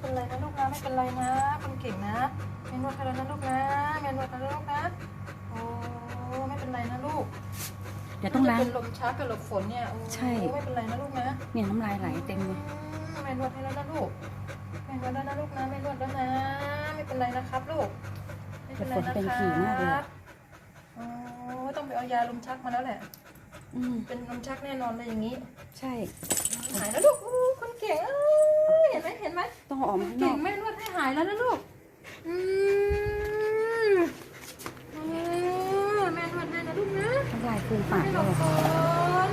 เป็นไรนะลูกนะไม่เป็นไรนะคนเก่งนะแม่นวดให้แล้วนะลูกนะแม่นวดให้แล้วลูกนะโอ้ไม่เป็นไรนะลูกเดี๋ยวต้องล้างจะเป็นลมชักกับลมฝนเนี่ยโอ้ใช่ ไม่เป็นไรนะลูกนะเนี่ยน้ำลายไหลเต็มเลยแม่นวดให้แล้วนะลูกแม่นวดแล้วนะลูกนะแม่นวดแล้วนะ ไม่เป็นไรนะครับลูกไม่เป็นไรนะเป็นคขี่มากเลยรัอะบโอ้ต้องไปเอายาลมชักมาแล้วแหละอืมเป็นลมชักแน่นอนเลยอย่างนี้ ใช่หายแล้วลูกอู้คนเก่ง เอ้ยเห็นไหมเห็นไหมต้องเอาออกมาข้างนเก่องกแม่นวดให้หายแล้วนะลูก อืมเออแม่นวดให้นะลูกนะ น้ำลายฟูมปากให้เลเรายฝน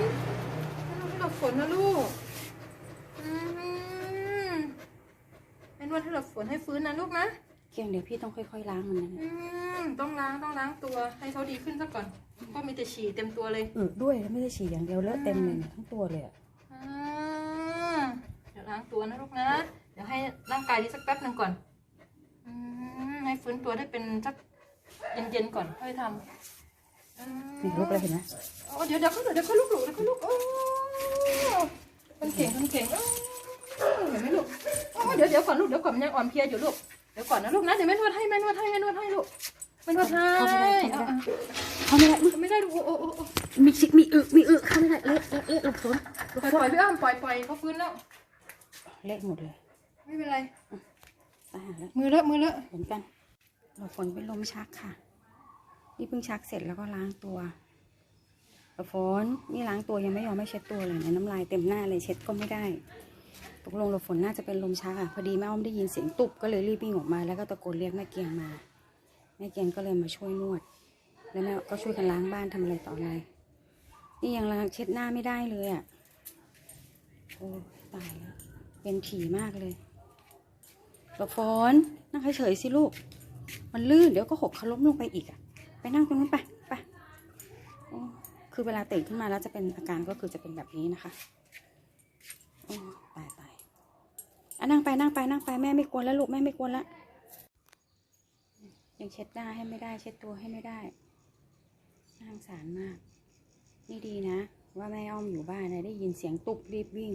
ให้เราฝนนะลูกอืมแม่นวดให้เราฝนให้ฟื้นนะลูกนะ เกียงเดี๋ยวพี่ต้องค่อยๆล้างมันนะอืมต้องล้างต้องล้างตัวให้เขาดีขึ้นซะก่อนก็มีแต่ฉี่เต็มตัวเลยอึด้วยแล้วไม่ได้ฉี่อย่างเดียวเลอะเต็มเลยเนี่ยทั้งตัวเลยอะอ่าเดี๋ยวล้างตัวนะลูกนะ เดี๋ยวให้ร่างกายนี้สักแป๊บหนึ่งก่อนอืมให้ฟื้นตัวได้เป็นสักเย็นๆก่อนค่อยทำอืมนี่ลุกเลยเห็นไหมโอ้เดี๋ยวเดี๋ยวเขาเดี๋ยวเขาลุกลุกเดี๋ยวเขาลุกโอ้คนเก่งคนเก่งโอ้เห็นไหมลูกโอ้เดี๋ยวเดี๋ยวก่อนลูกเดี๋ยวก่อนมันยังอ่อนเพลียอยู่ลูก เดี๋ยวก่อนนะลูกนะเดี๋ยวแม่นวดให้แม่นวดให้แม่นวดให้ลูกแม่นวดให้เข้าไม่ได้เอาเข้าไม่ได้เอาไม่ได้ลูกโอ้โอ้โอ้โอ้มีชิมีอึมีอึเข้าไม่ได้เละเละเละหลบฝนปล่อยปล่อยพี่อ้อมปล่อยปล่อยเขาฟื้นแล้ว เละหมดเลย ไม่เป็นไรตายหาแล้วมือเลอะมือเลอะเหมือนกันหลบฝนเป็นลมชักค่ะ นี่เพิ่งชักเสร็จแล้วก็ล้างตัวหลบฝนนี่ล้างตัวยังไม่ยอมไม่เช็ดตัวเลยนะน้ำลายเต็มหน้าเลยเช็ดก็ไม่ได้ตกลงหลบฝนน่าจะเป็นลมชักอะพอดีแม่อ้อมได้ยินเสียงตุบก็เลยรีบวิ่งออกมาแล้วก็ตะโกนเรียกแม่เกียงมาแม่เกียงก็เลยมาช่วยนวด แล้วแม่ก็ช่วยกันล้างบ้านทำอะไรต่ออะไรนี่ยังล้างเช็ดหน้าไม่ได้เลยอะโอ้ยตายแล้ว เป็นถี่มากเลยหลบฝนนั่งเฉยๆสิลูก มันลื่นเดี๋ยวก็หกเขาล้มลงไปอีกอะไปนั่งตรงนู้นไปไปคือเวลาตื่นขึ้นมาแล้วจะเป็นอาการก็คือจะเป็นแบบนี้นะคะตายตายอะนั่งไปนั่งไปนั่งไปแม่ไม่กวนแล้วลูกแม่ไม่กวนล้วยังเช็ดหน้าให้ไม่ได้ เช็ดตัวให้ไม่ได้น่าสงสารมาก นี่ดีนะ ว่าแม่อ้อมอยู่บ้านนะได้ยินเสียงตุบรีบวิ่ง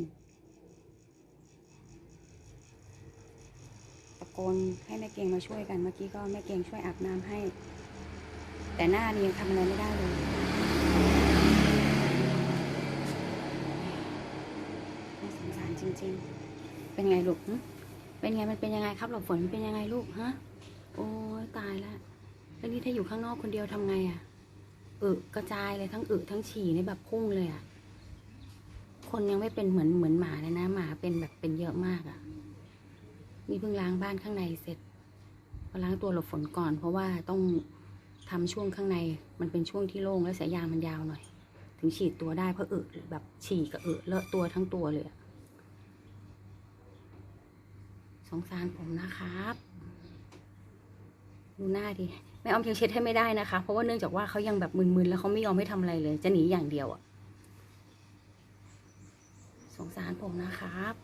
ตะโกนให้แม่เกงมาช่วยกันเมื่อกี้ก็แม่เกงช่วยอาบน้ำให้ แต่หน้านี่ยังทำอะไรไม่ได้เลยน่าสงสารจริง ๆ เป็นไงลูกเป็นไงมันเป็นยังไงครับหลบฝนมันเป็นยังไงลูกฮะโอ้ยตายละแล้วนี่ถ้าอยู่ข้างนอกคนเดียวทำไงอะอึกระจายเลยทั้งอึทั้งฉี่นี่แบบพุ่งเลยอะคนยังไม่เป็นเหมือนเหมือนหมาเลยนะ หมาเป็นแบบเป็นเยอะมากอะ นี่เพิ่งล้างบ้านข้างในเสร็จก็ล้างตัวหลบฝนก่อน เพราะว่าต้องทำช่วงข้างในมันเป็นช่วงที่โล่งและสายยางมันยาวหน่อย ถึงฉีดตัวได้เพราะเอึแบบฉี่กับอึเลอะตัวทั้งตัวเลยสงสารผมนะครับ ดูหน้าดิแม่ออมยังเช็ดให้ไม่ได้นะคะ เพราะว่าเนื่องจากว่าเขายังแบบมึนๆแล้วเขาไม่ยอมให้ทำอะไรเลย จะหนีอย่างเดียวอะสงสารผมนะครับ